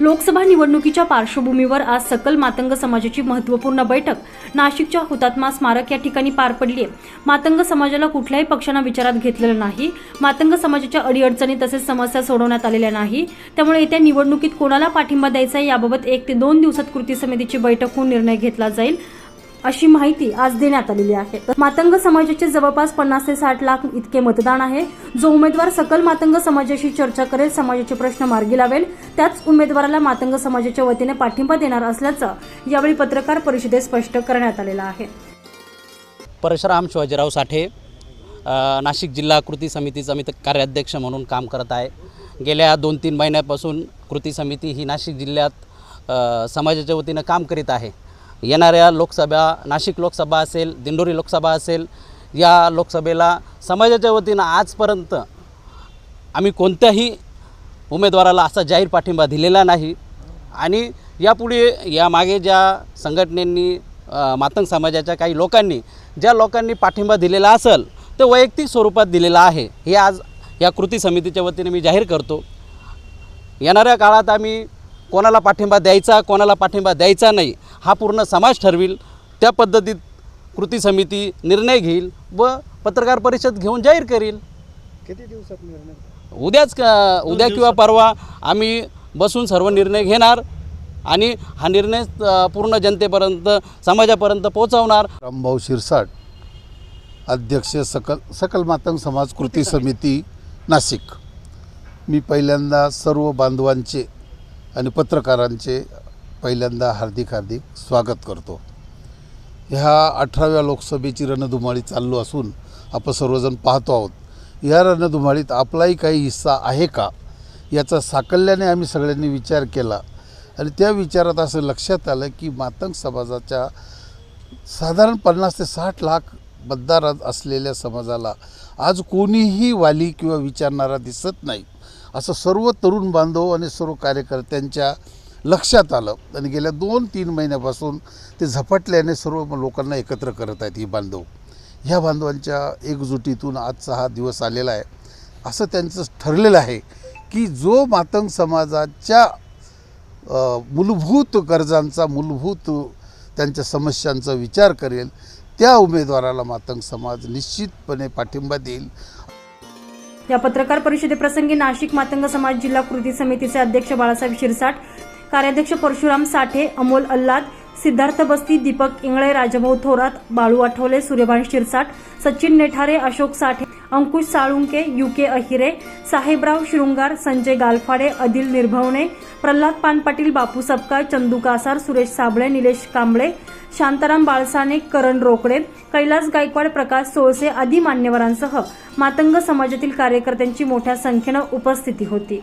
लोकसभा निवडणुकीच्या पार्श्वभूमीवर आज सकल मातंग समाजाची महत्त्वपूर्ण बैठक. नाशिकच्या हुतात्मा स्मारक या ठिकाणी पार पडली आहे मातंग समाजाला कुठल्याही पक्षानं विचारात घेतलेलं नाही. मातंग समाजाच्या अडीअडचणी तसेच समस्या सोडवण्यात आलेल्या नाही. त्यामुळे येत्या निवडणुकीत कोणाला पाठिंबा द्यायचा आहे याबाबत एक ते दोन दिवसात कृती समितीची बैठक होऊन निर्णय घेतला जाईल. अशी माहिती आज देण्यात आलेली आहे. मातंग समाजाचे जवळपास पन्नास ते साठ लाख इतके मतदान आहे. जो उमेदवार सकल मातंग समाजाशी चर्चा करेल समाजाचे प्रश्न मार्गी लावेल त्याच उमेदवाराला मातंग समाजाच्या वतीने पाठिंबा देणार असल्याचं यावेळी पत्रकार परिषदेत स्पष्ट करण्यात आलेलं आहे. परशुराम शिवाजीराव साठे नाशिक जिल्हा कृती समितीचा मी कार्याध्यक्ष म्हणून काम करत आहे. गेल्या दोन तीन महिन्यापासून कृती समिती ही नाशिक जिल्ह्यात समाजाच्या वतीनं काम करीत आहे. येणाऱ्या लोकसभा नाशिक लोकसभा असेल दिंडोरी लोकसभा असेल या लोकसभेला समाजाच्या वतीनं आजपर्यंत आम्ही कोणत्याही उमेदवाराला असा जाहीर पाठिंबा दिलेला नाही. आणि यापुढे यामागे ज्या संघटनेंनी मातंग समाजाच्या काही लोकांनी ज्या लोकांनी पाठिंबा दिलेला असेल ते वैयक्तिक स्वरूपात दिलेला आहे. हे आज या कृती समितीच्या वतीने मी जाहीर करतो. येणाऱ्या काळात आम्ही कोणाला पाठिंबा द्यायचा कोणाला पाठिंबा द्यायचा नाही हा पूर्ण समाज ठरविल त्या पद्धतीत कृती समिती निर्णय घेईल व पत्रकार परिषद घेऊन जाहीर करील. उद्याच क- उद्या किंवा परवा आम्ही बसून सर्व निर्णय घेणार आणि हा निर्णय पूर्ण जनतेपर्यंत समाजापर्यंत पोहोचवणार. रामभाऊ शिरसाट अध्यक्ष सकल सकल मातंग समाज कृती समिती नाशिक. मी पहिल्यांदा सर्व बांधवांचे आणि पत्रकारांचे पहिल्यांदा हार्दिक हार्दिक स्वागत करतो. ह्या अठराव्या लोकसभेची रणधुमाळी चालू असून आपण सर्वजण पाहतो आहोत. या रणधुमाळीत आपलाही काही हिस्सा आहे का? याचा साकल्याने आम्ही सगळ्यांनी विचार केला आणि त्या विचारात असं लक्षात आलं की मातंग समाजाच्या साधारण पन्नास ते साठ लाख मतदार असलेल्या समाजाला आज कोणीही वाली किंवा विचारणारा दिसत नाही. असं सर्व तरुण बांधव आणि सर्व कार्यकर्त्यांच्या लक्षात आलं. आणि गेल्या दोन तीन महिन्यापासून ते झपाटल्याने सर्व लोकांना एकत्र करत आहेत ही बांधव. ह्या बांधवांच्या एकजुटीतून आजचा हा दिवस आलेला आहे. असं त्यांचं ठरलेलं आहे की जो मातंग समाजाच्या मूलभूत गरजांचा मूलभूत त्यांच्या समस्यांचा विचार करेल त्या उमेदवाराला मातंग समाज निश्चितपणे पाठिंबा देईल. या पत्रकार परिषदेप्रसंगी नाशिक मातंग समाज जिल्हा कृती समितीचे अध्यक्ष बाळासाहेब शिरसाट कार्याध्यक्ष परशुराम साठे अमोल अल्लाद सिद्धार्थ बस्ती दीपक इंगळे राजभाऊ थोरात बाळू आठवले सूर्यभान शिरसाट सचिन नेठारे अशोक साठे अंकुश साळुंके युके अहिरे साहेबराव शृंगार संजय गालफाडे अदिल निर्भवणे प्रल्हाद पानपाटील बापू सपकाळ चंदू कासार सुरेश साबळे निलेश कांबळे शांताराम बाळसाने करण रोकडे कैलास गायकवाड प्रकाश सोळसे आदी मान्यवरांसह मातंग समाजातील कार्यकर्त्यांची मोठ्या संख्येनं उपस्थिती होती.